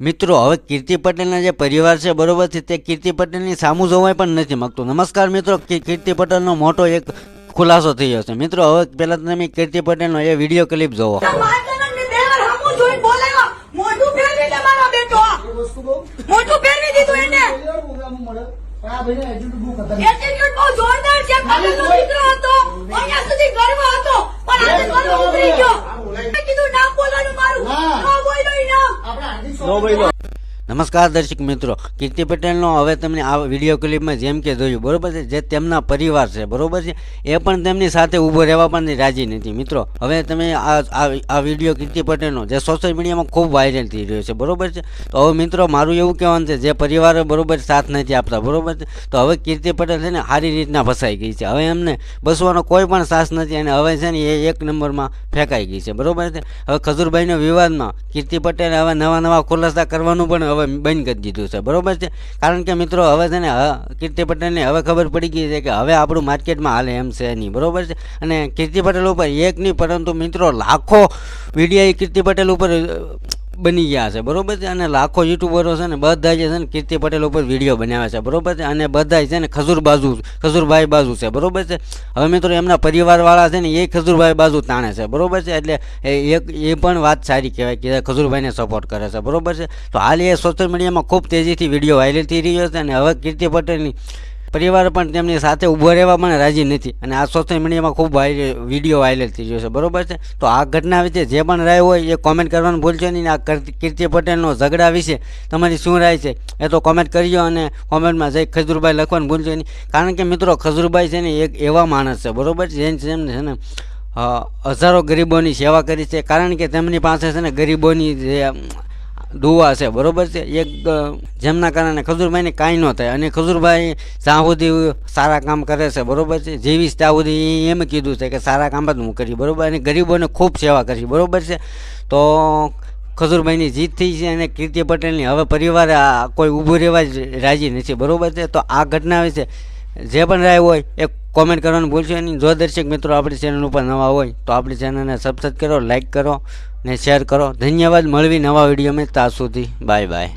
મિત્રો હવે કીર્તિ પટેલના જે પરિવાર છે બરોબર છે તે કીર્તિ પટેલની સામું જોવાય પણ નથી માગતું. નમસ્કાર મિત્રો કીર્તિ પટેલનો મોટો એક ખુલાસો થયો છે. મિત્રો હવે પહેલા તમે કીર્તિ પટેલનો એ વીડિયો ક્લિપ જોવો. કીધું નામ બોલવાનું મારું. ન બોલ્યો ઈ નામ. નમસ્કાર દર્શક મિત્રો, કીર્તિ પટેલનો હવે તમને આ વીડિયો ક્લિપમાં જેમ કે જોયું, બરાબર છે? જે તેમના પરિવાર છે, બરોબર છે? એ પણ તેમની સાથે ઊભો રહેવા પણ રાજી નથી. મિત્રો, હવે તમે આ આ વીડિયો કીર્તિ પટેલનો, જે સોશિયલ મીડિયામાં ખૂબ વાયરલ થઈ રહ્યો છે, બરોબર છે? તો હવે મિત્રો, મારું એવું કહેવાનું છે, જે પરિવાર બરોબર સાથ નથી આપતા, બરોબર છે? તો હવે કીર્તિ પટેલ છે ને સારી રીતના ફસાઈ ગઈ છે. હવે એમને બસવાનો કોઈ પણ સાસ નથી અને હવે છે ને એ એક નંબરમાં ફેંકાઈ ગઈ છે, બરોબર છે? હવે ખજૂરભાઈના વિવાદમાં કીર્તિ પટેલે હવે નવા નવા ખુલાસા કરવાનું પણ હવે બંધ કરી દીધું છે. બરોબર છે? કારણ કે મિત્રો, હવે છે ને કીર્તિ પટેલને હવે ખબર પડી ગઈ છે કે હવે આપણું માર્કેટમાં હાલે એમ છે નહીં. બરોબર છે? અને કીર્તિ પટેલ ઉપર એક નહીં, પરંતુ મિત્રો, લાખો વીડિયો કીર્તિ પટેલ ઉપર બની ગયા છે, બરોબર છે? અને લાખો યુટ્યુબરો છે ને બધા જે છે ને કીર્તિ પટેલ ઉપર વીડિયો બનાવ્યા છે, બરોબર છે? અને બધા છે ને ખજૂર બાજુ, ખજૂરભાઈ બાજુ છે, બરોબર છે? હવે મિત્રો એમના પરિવારવાળા છે ને એ ખજૂરભાઈ બાજુ તાણે છે, બરોબર છે? એટલે એક, એ પણ વાત સારી કહેવાય કે ખજૂરભાઈને સપોર્ટ કરે છે, બરોબર છે? તો હાલ એ સોશિયલ મીડિયામાં ખૂબ તેજીથી વીડિયો વાયરલ થઈ રહ્યો છે અને હવે કીર્તિ પટેલની પરિવાર પણ તેમની સાથે ઊભો રહેવા પણ રાજી નથી. અને આ સોશિયલ મીડિયામાં ખૂબ વાયરલ વીડિયો વાયરલ થઈ જશે છે. બરોબર છે? તો આ ઘટના વિશે જે પણ રાય હોય એ કોમેન્ટ કરવાનું ભૂલશો નહીં. આ કીર્તિ- પટેલનો ઝઘડા વિશે તમારી શું રાય છે એ તો કોમેન્ટ કરજો અને કોમેન્ટમાં જઈ ખજુરભાઈ લખવાનું ભૂલશો નહીં. કારણ કે મિત્રો, ખજુરભાઈ છે ને એક એવા માણસ છે. બરોબર જેમને છે ને હજારો ગરીબોની સેવા કરી છે. કારણ કે તેમની પાસે છે ને ગરીબોની જે દુવા છે, બરોબર છે? એક જેમના કારણે ખજૂરભાઈને કાંઈ ન થાય. અને ખજૂરભાઈ જ્યાં સુધી સારા કામ કરે છે, બરોબર છે? જીવીશ ત્યાં સુધી એમ કીધું છે કે સારા કામ જ હું કરી બરોબર? અને ગરીબોને ખૂબ સેવા કરી બરોબર છે? તો ખજૂરભાઈની જીત થઈ છે અને કીર્તિ પટેલની હવે પરિવાર કોઈ ઊભું રહેવા જ રાજી નથી, બરોબર છે? તો આ ઘટના વિશે જે પણ રાય હોય એ કોમેન્ટ કરવાનું ભૂલશો નહીં. જો દર્શક મિત્રો આપણી ચેનલ ઉપર નવા હોય તો આપણી ચેનલને સબસ્ક્રાઈબ કરો લાઈક કરો. ને શેર કરો. ધન્યવાદ. મળવી નવા વીડિયો મેં ત્યાં સુધી. Bye bye